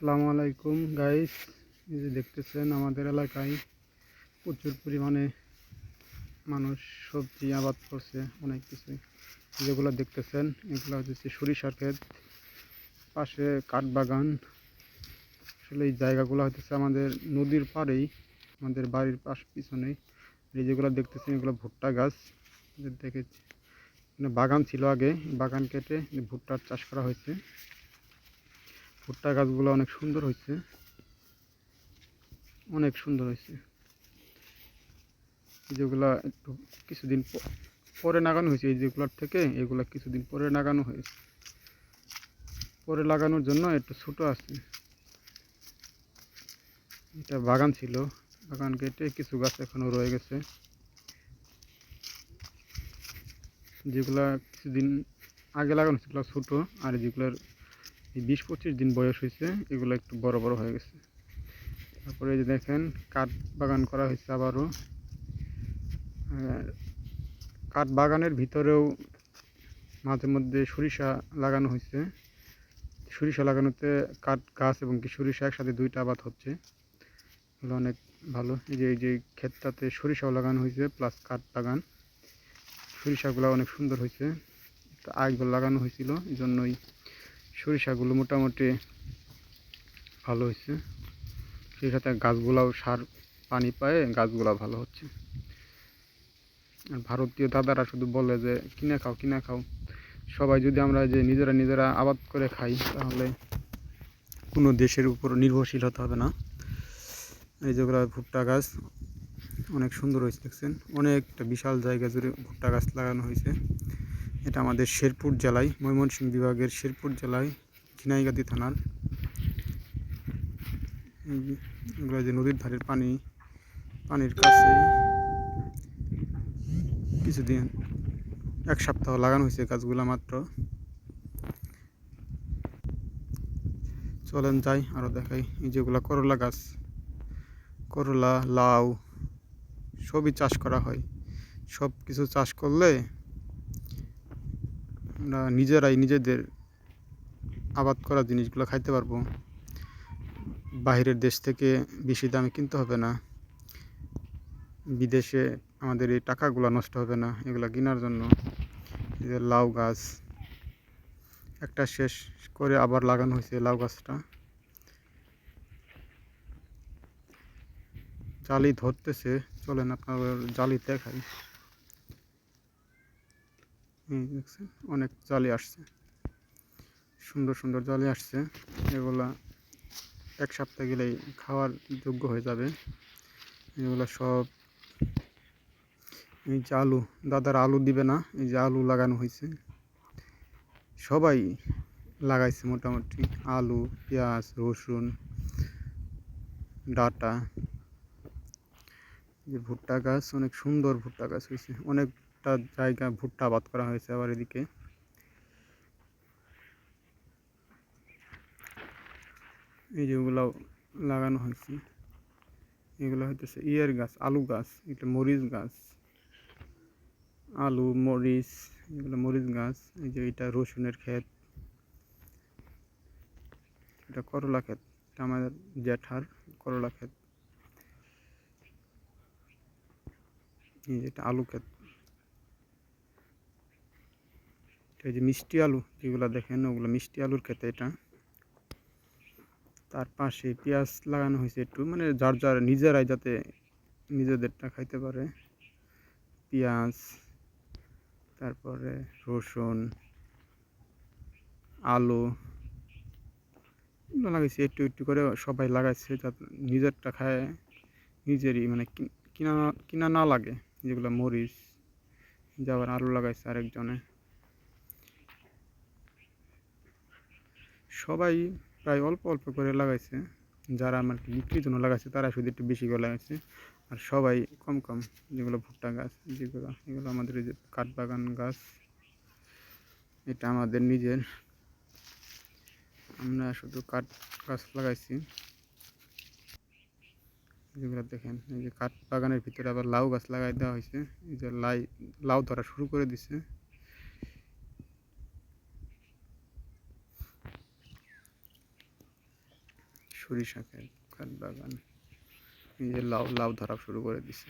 আসসালামু আলাইকুম গাইস এই যে দেখতেছেন, আমাদের এলাকায় প্রচুর পরিমাণে মানুষ সবজি আবাদ করছে, অনেক কিছু যেগুলো দেখতেছেন, এগুলো হচ্ছে সরিষার ক্ষেত, পাশে কাঠ বাগান আসলে এই জায়গাগুলো হচ্ছে আমাদের নদীর পাড়েই, আমাদের বাড়ির পাশ পিছনেই। এই যেগুলো দেখতেছেন, এগুলো ভুট্টা গাছ। দেখেছি বাগান ছিল আগে বাগান কেটে ভুট্টার চাষ করা হয়েছে। ভুট্টা গাছগুলো অনেক সুন্দর হয়েছে। অনেক সুন্দর হয়েছে। যেগুলা একটু কিছুদিন পরে লাগানো হয়েছে, এই যেগুলোর থেকে এগুলা কিছুদিন পরে লাগানো হয়েছে। পরে লাগানোর জন্য একটু ছোটো আছে। এটা বাগান ছিল। বাগান কেটে কিছু গাছ এখনও রয়ে গেছে। যেগুলা কিছুদিন আগে লাগানো ছিল ছোটো, আর যেগুলোর এই বিশ পঁচিশ দিন বয়স হয়েছে, এগুলো একটু বড় বড় হয়ে গেছে। তারপরে যে দেখেন, কাঠ বাগান করা হয়েছে আবারও। কাঠ বাগানের ভিতরেও মাঝে মধ্যে সরিষা লাগানো হয়েছে। সরিষা লাগানোতে কাঠ, গাছ এবং কি সরিষা একসাথে দুইটা আবাদ হচ্ছে। এগুলো অনেক ভালো। এই যে এই যে ক্ষেতটাতে সরিষাও লাগানো হয়েছে, প্লাস কাঠ বাগান। সরিষাগুলো অনেক সুন্দর হয়েছে। আগগুলো লাগানো হয়েছিল, এই জন্যই সরিষাগুলো মোটামুটি ভালো হয়েছে। সেই সাথে গাছগুলাও সার পানি পায়, গাছগুলা ভালো হচ্ছে। আর ভারতীয় দাদারা শুধু বলে যে, কিনে খাও কিনে খাও। সবাই যদি আমরা যে নিজেরা নিজেরা আবাদ করে খাই, তাহলে কোনো দেশের উপর নির্ভরশীল হতে হবে না। এই যেগুলো ভুট্টা গাছ, অনেক সুন্দর হয়েছে, দেখছেন? অনেকটা বিশাল জায়গা জুড়ে ভুট্টা গাছ লাগানো হয়েছে। এটা আমাদের শেরপুর জেলায়, ময়মনসিংহ বিভাগের শেরপুর জেলায়, ঝিনাইগাতি থানার। এগুলো যে নদীর ধারের পানি, পানির কাছে কিছুদিন, এক সপ্তাহ লাগানো হয়েছে গাছগুলো মাত্র। চলেন যাই আরও দেখাই। এই যেগুলো করলা গাছ, করলা, লাউ, সবই চাষ করা হয়। সব কিছু চাষ করলে আমরা নিজেরাই নিজেদের আবাদ করা জিনিসগুলো খাইতে পারব। বাইরের দেশ থেকে বেশি দামে কিনতে হবে না। বিদেশে আমাদের এই টাকাগুলো নষ্ট হবে না, এগুলো কেনার জন্য। লাউ গাছ, একটা শেষ করে আবার লাগানো হয়েছে লাউ গাছটা। জালি ধরতেছে, চলেন আপনার জালি দেখাই। দেখছেন? অনেক জালি আসছে। সুন্দর সুন্দর জালি আসছে। এগুলা এক সপ্তাহ গেলেই খাওয়ার যোগ্য হয়ে যাবে। এগুলো সব এই যে আলু, দাদার আলু দিবে না, এই যে আলু লাগানো হয়েছে। সবাই লাগাইছে মোটামুটি। আলু, পেঁয়াজ, রসুন, ডাটা। যে ভুট্টা গাছ, অনেক সুন্দর ভুট্টা গাছ হয়েছে। অনেকটা জায়গা ভুট্টা আবাদ করা হয়েছে আবার এদিকে। এই যেগুলো লাগানো হয়েছে। এগুলো হইতেছে ইয়ের গাছ, আলু গাছ, এটা মরিচ গাছ, আলু, মরিচ, এগুলো মরিচ গাছ, এই যে এটা রসুনের ক্ষেত। এটা করলা ক্ষেত, এটা আমাদের জ্যাঠার করলা ক্ষেত। এই যে এটা আলু ক্ষেত এটা এই যে মিষ্টি আলু যেগুলো দেখেন, ওগুলো মিষ্টি আলুর ক্ষেত এটা। তার পাশে পেঁয়াজ লাগানো হয়েছে একটু মানে যার যার নিজেরাই যাতে নিজেদেরটা খাইতে পারে। পেঁয়াজ, তারপরে রসুন, আলু, এগুলো লাগাইছে, একটু একটু করে সবাই লাগাইছে যাতে নিজেরটা খায়, নিজেরই মানে কিনা কিনা না লাগে, যেগুলো মরিচ যাবার আলু লাগাইছে আরেকজনে। সবাই প্রায় অল্প অল্প করে লাগাইছে। যারা আমার কি বিক্রির জন্য লাগাইছে, তারা শুধু একটু বেশি করে লাগাইছে। আর সবাই কম কম যেগুলো ভুট্টা গাছ, যেগুলো, এগুলো আমাদের যে কাঠবাগান গাছ, এটা আমাদের নিজের। আমরা শুধু কাঠ গাছ লাগাইছি। যেগুলো দেখেন, এই যে কাঠ বাগানের ভিতরে আবার লাউ গাছ লাগাই দেওয়া হয়েছে। এই যে লাই, লাউ ধরা শুরু করে দিছে। সরিষা ক্ষেত বাগান এই যে লাউ লাউ ধরা শুরু করে দিছে।